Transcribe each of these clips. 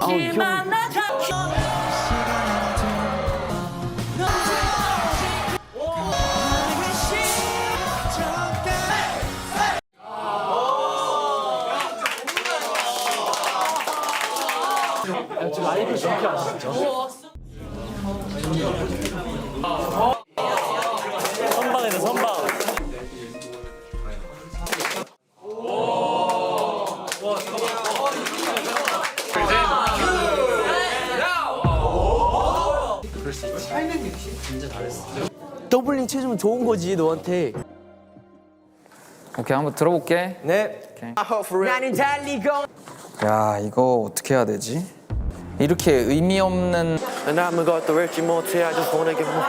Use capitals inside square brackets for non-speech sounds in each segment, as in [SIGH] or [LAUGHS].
선방이네 더블링 쳐주면 좋은 거지 너한테. 오케이 한번 들어볼게. 네. 나는 달리고. 야 이거 어떻게 해야 되지? 이렇게 의미 없는 난 아무것도 외지 못해 get more.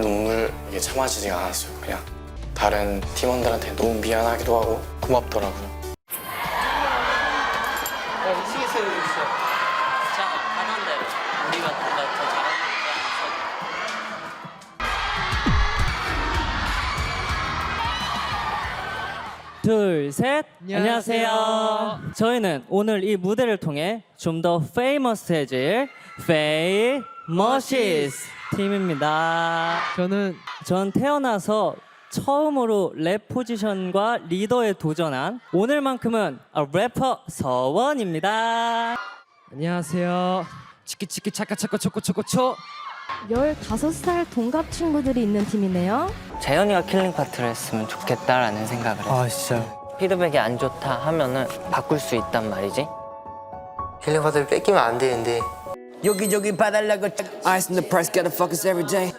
눈물 이게 참아지지가 않았어요. 그냥 다른 팀원들한테 너무 미안하기도 하고 고맙더라고요. 자 우리가 뭔가 더 잘하니까. 둘, 셋. 안녕하세요. 저희는 오늘 이 무대를 통해 좀 더 페이머스해질 페이 머시스 팀입니다. 저는 전 태어나서 처음으로 랩 포지션과 리더에 도전한 오늘만큼은 아, 래퍼 서원입니다. 안녕하세요. 치키치키 차카차카 초코초코초. 15살 동갑 친구들이 있는 팀이네요. 재현이가 킬링 파트를 했으면 좋겠다라는 생각을 했어. 아 진짜. 피드백이 안 좋다 하면은 바꿀 수 있단 말이지. 힐링 파트를 뺏기면 안 되는데. 여기저기 봐달라고 Ice in the price gotta focus every day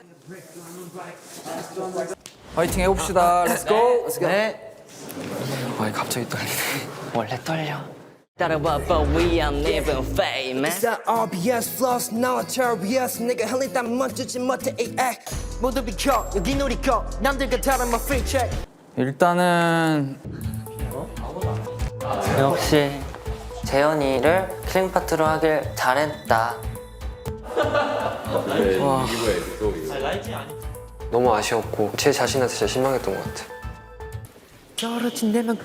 화이팅 해봅시다. Let's go. 네아 갑자기 떨리네. 원래 떨려. 따라와, but we are living famous. It's RBS floss notorious 내가 흘린 땀 멈추지 못해 AI 모두 비켜 여기 놀이켜 남들과 다른 my free check 일단은 역시 재현이를 킬링 파트로 하길 잘했다. 너무 아쉬웠고 제 자신한테 진짜 실망했던 것 같아. 떨어진 내맘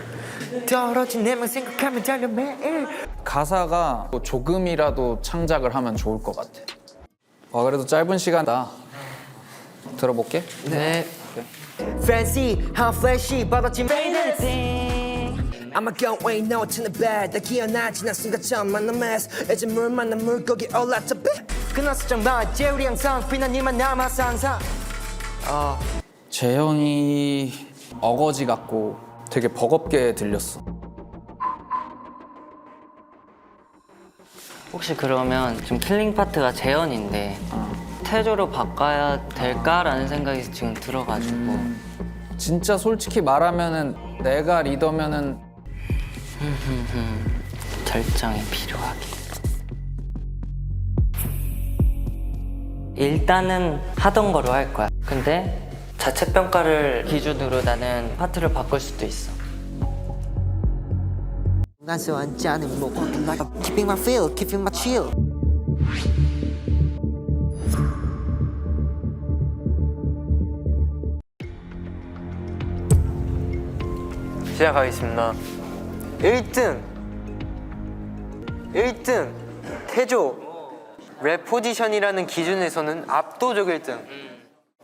떨어진 내맘 생각하면 달려 매일. 가사가 뭐 조금이라도 창작을 하면 좋을 것 같아. 와 그래도 짧은 시간다. 들어볼게. 네. Fancy how flashy 벌어진 I'ma go ain't no to the bad. 나 기어나지 난 순간처럼 만난 mess 이제 물 만난 물고기 올라타 끝났어 정말 제우리 항상 피난 일만 남아 상상 재현이 어거지 같고 되게 버겁게 들렸어. 혹시 그러면 지금 킬링 파트가 재현인데 태조로 바꿔야 될까라는 생각이 지금 들어가지고 진짜 솔직히 말하면은 내가 리더면은 [LAUGHS] 결정이 필요하게. 일단은 하던 거로 할 거야. 근데 자체 평가를 기준으로 나는 파트를 바꿀 수도 있어. 나서 앉자는 목 like keeping my feel, keeping my chill. 시작하겠습니다. 1등 1등 태조 랩 포지션이라는 기준에서는 압도적 1등.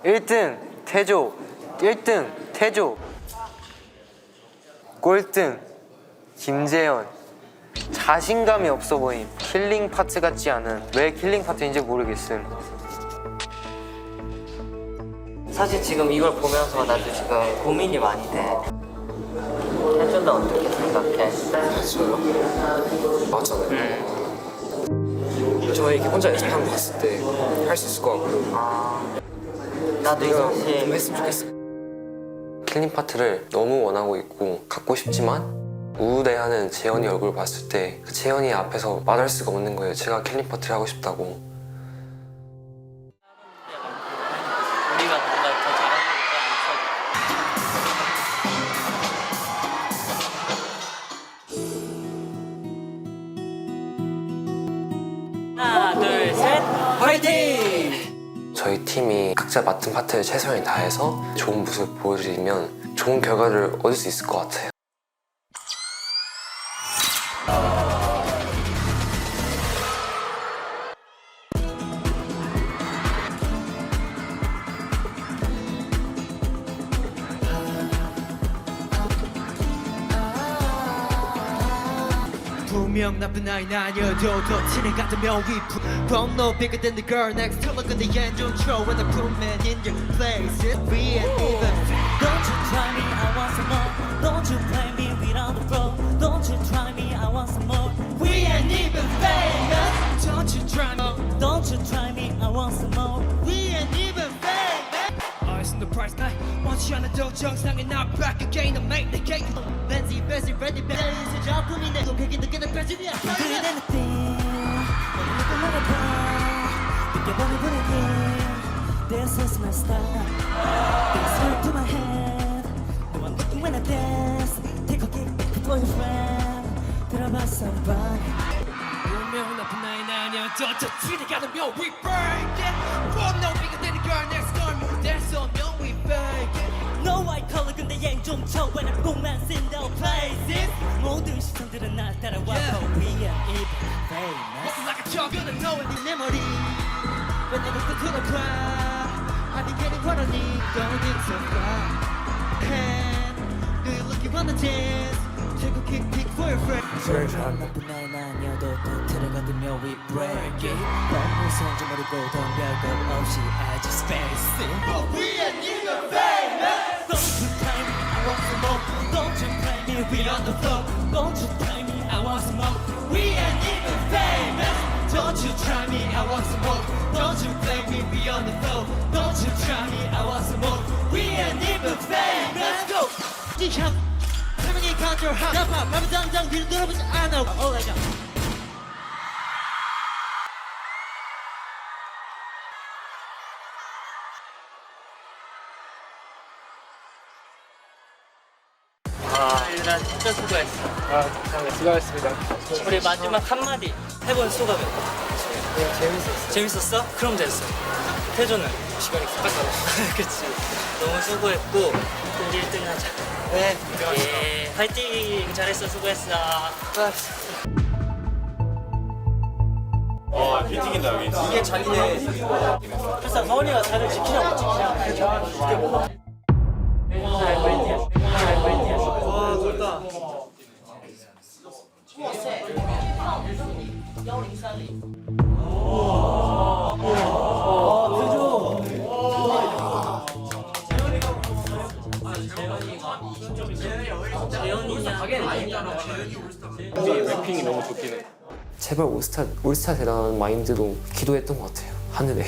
1등 태조. 1등 태조. 꼴등 김재현. 자신감이 없어 보임. 킬링 파트 같지 않은. 왜 킬링 파트인지 모르겠음. 사실 지금 이걸 보면서 나도 지금 고민이 많이 돼. 해준다 어떻게 생각해? 맞잖아요. 저 이렇게 혼자 연습하는 거 봤을 때 할 수 있을 것 같고 나도 내가 사실 했으면 좋겠어. 킬링 파트를 너무 원하고 있고 갖고 싶지만 우대하는 재현이 얼굴 봤을 때그 재현이 앞에서 말할 수가 없는 거예요. 제가 킬링 파트를 하고 싶다고. 화이팅! 저희 팀이 각자 맡은 파트를 최선을 다해서 좋은 모습을 보여드리면 좋은 결과를 얻을 수 있을 것 같아요. 분명 나쁜 아이는 아니어도 더 친해 같으면 we From no bigger than the girl next to look in the end don't throw when I put man in your place It's we ain't even Don't you try me, I want some more. Don't you play me, we on the floor. Don't you try 원치 않아도 정상에 나 back again I make the cake Benzy, Benzy, ready, Benzy 새 작품이네 독하게 느끼는 편집이야 그래 느낌. 너무 말해봐. 느껴보는 분위기. This is my style. This right to my head. No one looking when I dance. Take a kick for your friend. 들어봐 somebody. 분명 나쁜 아이는 아니어도 더 친해 같으면 we break it From no bigger than the girl next door 무대에서 근데 얘좀 쳐 When I boom and in the places 모든 시선들은 날 따라와 Yeah. But we are even famous Walking like a jogger and knowing 네 머리 Whenever the to the crowd I be getting what I need Going so far And Do you looking on the dance Take a kick, pick for your friend 나쁜 아이는 아니어도 또 들어가두면 we break it 너무 성좀 모르고 돈 별것 없이 I just face it But we ain't even We on the floor, don't you try me? I want some more. We ain't even famous. Don't you try me, I want some more. Don't you play me, we on the floor. Don't you try me, I want some more. We ain't even famous. Let's go. Jump. Come and count your heart. Jump up. I'm down, down. You don't have to. I know. Oh my God. 나 진짜 수고했어. 아, 수고하셨습니다. 우리 마지막 한마디 해본 소감이 어때? 재밌었어. 재밌었어? 그럼 됐어. 태조는? 시간이 훅 갔다. [LAUGHS] 그치. 너무 수고했고, 우리 1등 하자. 네. 예. 파이팅! 잘했어. 수고했어. 이게 자기네. 그래서 서원이가 자를 지키냐고 지키냐. 제발 올스타 올스타 되라는 마인드로 기도했던 것 같아요. 하늘에.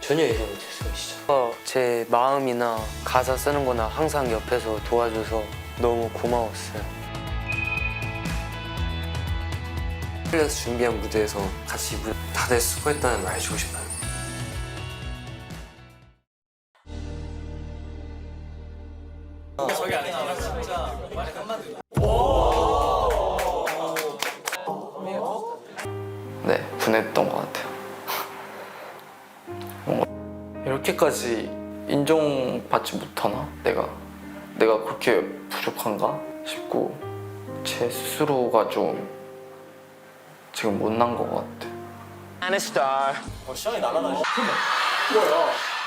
전혀 예상 못했어요 어, 제 마음이나 가사 쓰는 거나 항상 옆에서 도와줘서 너무 고마웠어요 그래서 준비한 무대에서 같이 무- 다들 수고했다는 말 해주고 싶어요. 네. 뭔가 이렇게까지 인정받지 못하나? 내가 내가 그렇게 부족한가 싶고 제 스스로가 좀 지금 못난 것 같아. 정말 많이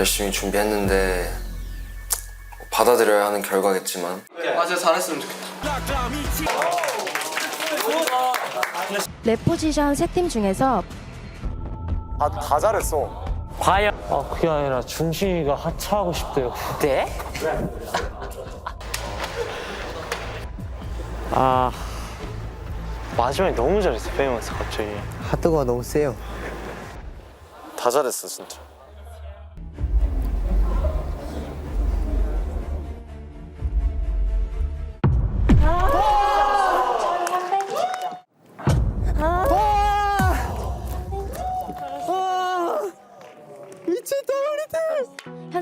열심히 준비했는데 받아들여야 하는 결과겠지만 맞아, 잘했으면 좋겠다. 랩 포지션 세 팀 중에서 다 잘했어. 과연 아 그게 아니라 중식이가 하차하고 싶대요 네? [LAUGHS] 아 마지막에 너무 잘했어 페이먼스 갑자기 하트가 너무 세요. 다 잘했어 진짜.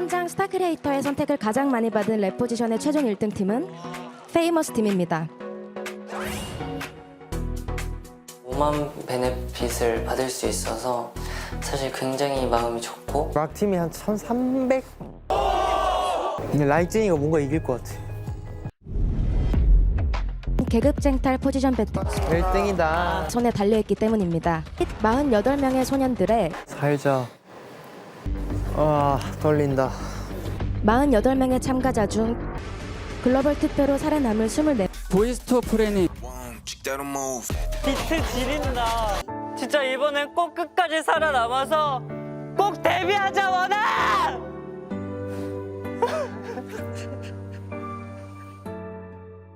현장 스타 크리에이터의 선택을 가장 많이 받은 랩 포지션의 최종 1등 팀은 페이머스 팀입니다. 5만 베네핏을 받을 수 있어서 사실 굉장히 마음이 좋고 락 팀이 한 1,300. 근데 라이징이가 뭔가 이길 것 같아. 계급쟁탈 포지션 배틀 1등이다. 손에 달려있기 때문입니다. 48명의 소년들의 살자. 아 떨린다. 48명의 참가자 중 글로벌 투표로 살아남을 24 보이스토 프레니 비트 지린다. 진짜 이번엔 꼭 끝까지 살아남아서 꼭 데뷔하자 원아